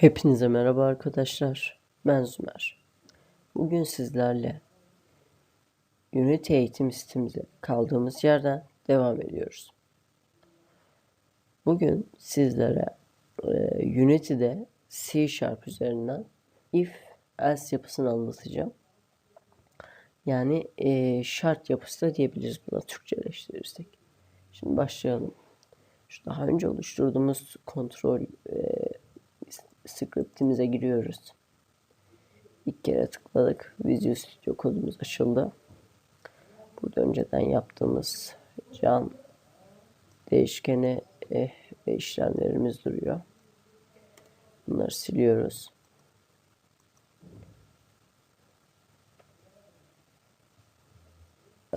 Hepinize merhaba arkadaşlar. Ben Zümer. Bugün sizlerle Unity eğitim sistemimize kaldığımız yerden devam ediyoruz. Bugün sizlere e, Unity'de C Sharp üzerinden if else yapısını anlatacağım. Yani e, şart yapısı da diyebiliriz buna Türkçeleştirirsek. Şimdi başlayalım. Şu daha önce oluşturduğumuz kontrol e, scriptimize giriyoruz. İlk kere tıkladık. Visual Studio kodumuz açıldı. Burada önceden yaptığımız can değişkeni eh, ve işlemlerimiz duruyor. Bunları siliyoruz.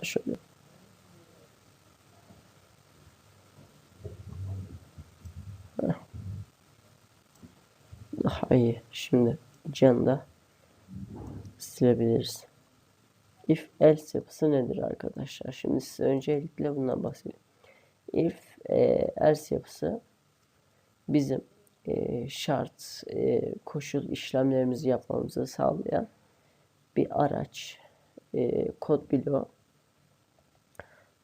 Şöyle daha iyi. Şimdi canı da silebiliriz. If else yapısı nedir arkadaşlar? Şimdi size öncelikle bundan bahsedeyim. If e, else yapısı bizim e, şart, e, koşul işlemlerimizi yapmamızı sağlayan bir araç. E, kod bloğu.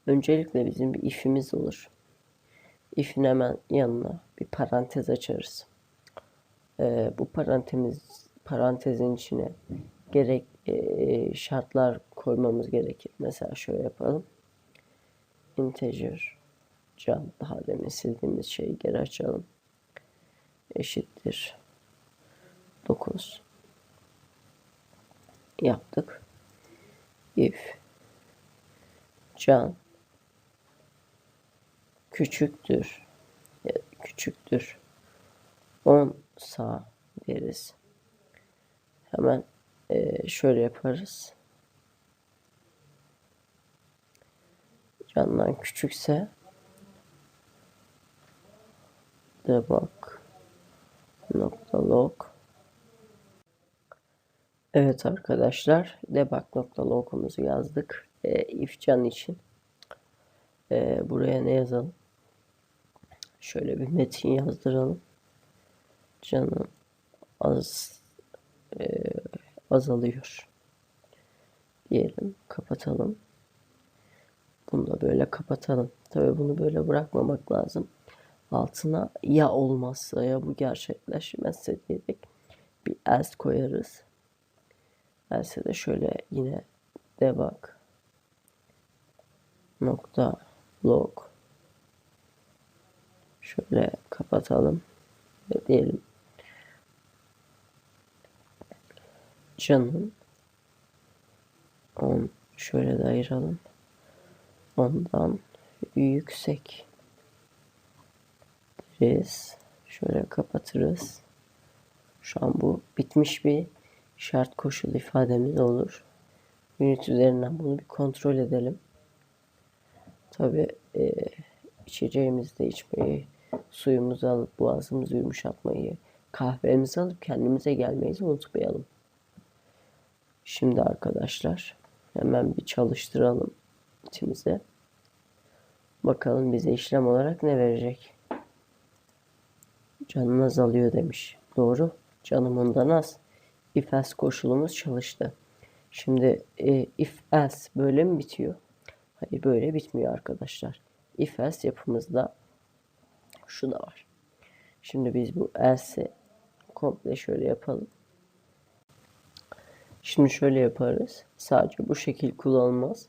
Öncelikle bizim bir if'imiz olur. If'in hemen yanına bir parantez açarız. E, bu parantez parantezin içine gerek e, şartlar koymamız gerekir. Mesela şöyle yapalım. Integer can daha demin sildiğimiz şeyi geri açalım. Eşittir 9 yaptık. If can küçüktür küçüktür 10 sağ deriz. Hemen e, şöyle yaparız. Candan küçükse debug nokta log Evet arkadaşlar debug nokta log'umuzu yazdık. E, if can için. E, buraya ne yazalım? Şöyle bir metin yazdıralım. Canım az e, azalıyor. Diyelim kapatalım. Bunu da böyle kapatalım. Tabii bunu böyle bırakmamak lazım. Altına ya olmazsa ya bu gerçekleşmezse diyerek bir else koyarız. Else de şöyle yine debug nokta log şöyle kapatalım ve diyelim canın on şöyle de ayıralım. Ondan yüksek. Deriz. Şöyle kapatırız. Şu an bu bitmiş bir şart koşul ifademiz olur. Unit üzerinden bunu bir kontrol edelim. Tabi e, içeceğimizi de içmeyi suyumuzu alıp boğazımızı yumuşatmayı kahvemizi alıp kendimize gelmeyi unutmayalım Şimdi arkadaşlar hemen bir çalıştıralım içimize. Bakalım bize işlem olarak ne verecek. Canın azalıyor demiş. Doğru. Canım ondan az. If else koşulumuz çalıştı. Şimdi e, if else böyle mi bitiyor? Hayır böyle bitmiyor arkadaşlar. If else yapımızda şu da var. Şimdi biz bu else'i komple şöyle yapalım. Şimdi şöyle yaparız. Sadece bu şekil kullanılmaz.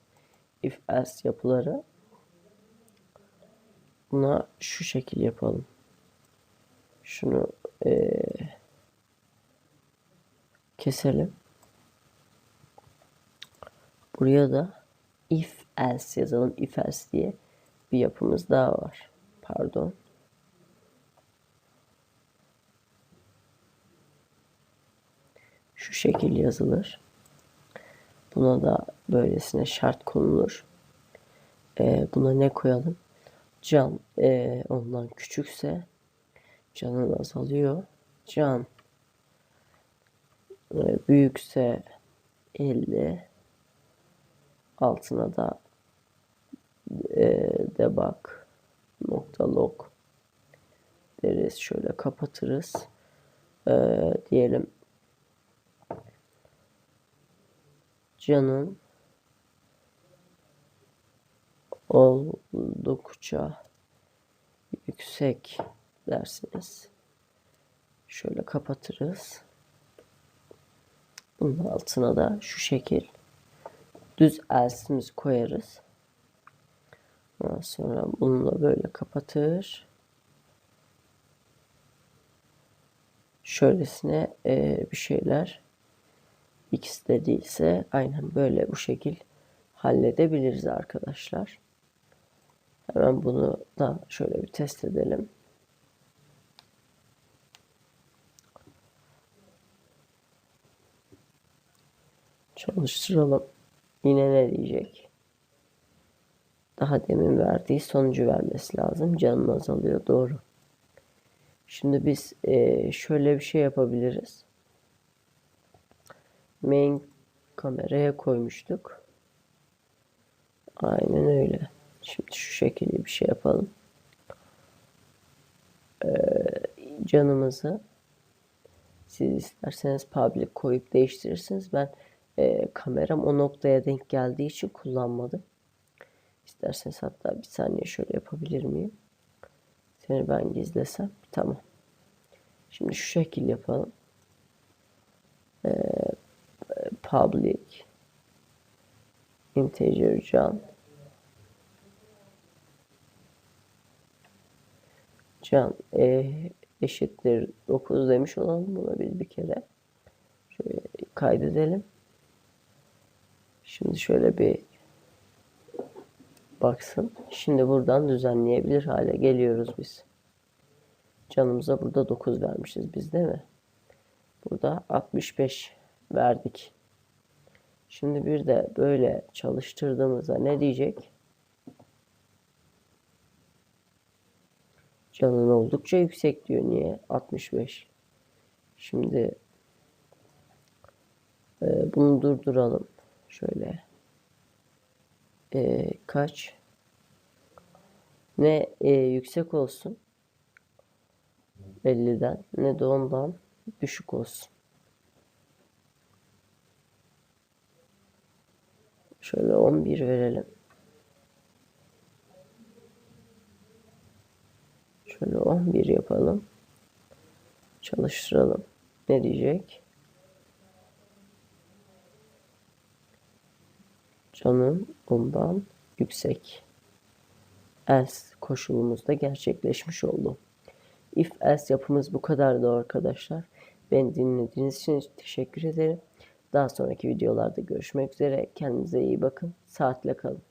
If else yapıları. Buna şu şekil yapalım. Şunu ee, keselim. Buraya da if else yazalım. If else diye bir yapımız daha var. Pardon. Şu şekil yazılır. Buna da böylesine şart konulur. Ee, buna ne koyalım? Can e, ondan küçükse canın azalıyor. Can e, büyükse 50 altına da e, debug nokta log deriz. Şöyle kapatırız. Ee, diyelim canın oldukça yüksek dersiniz. Şöyle kapatırız. Bunun altına da şu şekil düz elsimizi koyarız. Ondan sonra bununla böyle kapatır. Şöylesine e, bir şeyler ikisi de değilse aynen böyle bu şekil halledebiliriz arkadaşlar. Hemen bunu da şöyle bir test edelim. Çalıştıralım. Yine ne diyecek? Daha demin verdiği sonucu vermesi lazım. Canın azalıyor. Doğru. Şimdi biz şöyle bir şey yapabiliriz. Main kameraya koymuştuk. Aynen öyle. Şimdi şu şekilde bir şey yapalım. Ee, canımızı siz isterseniz public koyup değiştirirsiniz. Ben e, kameram o noktaya denk geldiği için kullanmadım. İsterseniz hatta bir saniye şöyle yapabilir miyim? Seni ben gizlesem. Tamam. Şimdi şu şekil yapalım. Ee, public integer can can e, eşittir 9 demiş olalım buna biz bir kere. Şöyle kaydedelim. Şimdi şöyle bir baksın. Şimdi buradan düzenleyebilir hale geliyoruz biz. Canımıza burada 9 vermişiz biz değil mi? Burada 65 verdik. Şimdi bir de böyle çalıştırdığımızda ne diyecek? Canın oldukça yüksek diyor. Niye? 65. Şimdi e, bunu durduralım. Şöyle. E, kaç? Ne e, yüksek olsun. 50'den ne de ondan düşük olsun. Şöyle 11 verelim. Şöyle 11 yapalım. Çalıştıralım. Ne diyecek? Canım bundan yüksek. Else koşulumuz da gerçekleşmiş oldu. If else yapımız bu kadardı arkadaşlar. Beni dinlediğiniz için teşekkür ederim. Daha sonraki videolarda görüşmek üzere. Kendinize iyi bakın. Saatle kalın.